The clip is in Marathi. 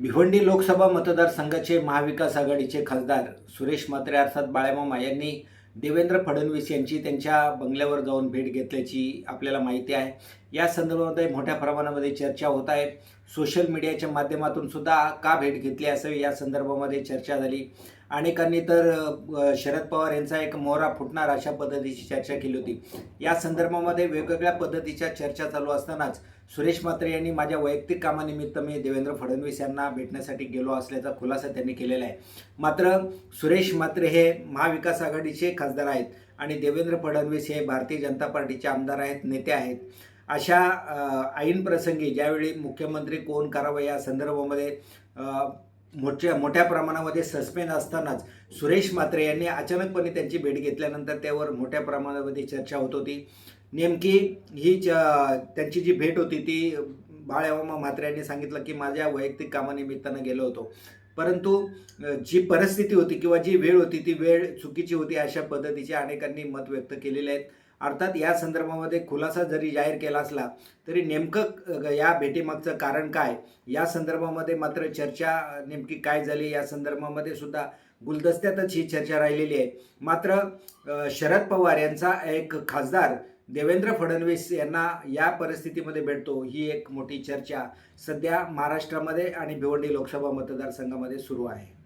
भिवंडी लोकसभा मतदारसंघाचे महाविकास आघाडीचे खासदार सुरेश म्हात्रे अर्थात बाळामामा यांनी देवेंद्र फडणवीस यांची त्यांच्या बंगल्यावर जाऊन भेट घेतल्याची आपल्याला माहिती आहे. या संदर्भामध्ये मोठ्या प्रमाणामध्ये चर्चा होत आहे. सोशल मीडियाच्या माध्यमातून सुद्धा का भेट घेतली असावी या संदर्भामध्ये चर्चा झाली. अनेकांनी तर शरद पवार यांचा एक मोहरा फुटणार अशा पद्धतीची चर्चा केली होती. या संदर्भामध्ये वेगवेगळ्या पद्धतीच्या चर्चा चालू असतानाच सुरेश म्हात्रे यांनी माझ्या वैयक्तिक कामानिमित्त मी देवेंद्र फडणवीस यांना भेटण्यासाठी गेलो असल्याचा खुलासा त्यांनी केलेला आहे. मात्र सुरेश म्हात्रे हे महाविकास आघाडीचे खासदार आहेत आणि देवेंद्र फडणवीस हे भारतीय जनता पार्टीचे आमदार आहेत नेते आहेत. अशा ऐन प्रसंगी ज्यावेळी मुख्यमंत्री कोण करावं या संदर्भामध्ये मोठ्या मोठ्या प्रमाणामध्ये सस्पेंड असतानाच सुरेश म्हात्रे यांनी अचानकपणे त्यांची भेट घेतल्यानंतर त्यावर मोठ्या प्रमाणामध्ये चर्चा होत होती. नेमकी ही च त्यांची जी भेट होती ती बाळ्यामा म्हात्रे यांनी सांगितलं की माझ्या वैयक्तिक कामानिमित्तानं गेलो होतो. परंतु जी परिस्थिती होती किंवा जी वेळ होती ती वेळ चुकीची होती अशा पद्धतीचे अनेकांनी मत व्यक्त केलेले आहेत. अर्थात या संदर्भामध्ये खुलासा जरी जाहीर केला असला तरी नेमकं या भेटीमागचं कारण काय? या संदर्भामध्ये मात्र चर्चा नेमकी काय झाली? या संदर्भामध्ये सुद्धा गुलदस्त्यातच ही चर्चा राहिलेली आहे. मात्र शरद पवार यांचा एक खासदार देवेंद्र फडणवीस यांना या परिस्थितीमध्ये भेटतो ही एक मोठी चर्चा सध्या महाराष्ट्रामध्ये आणि भिवंडी लोकसभा मतदारसंघामध्ये सुरू आहे.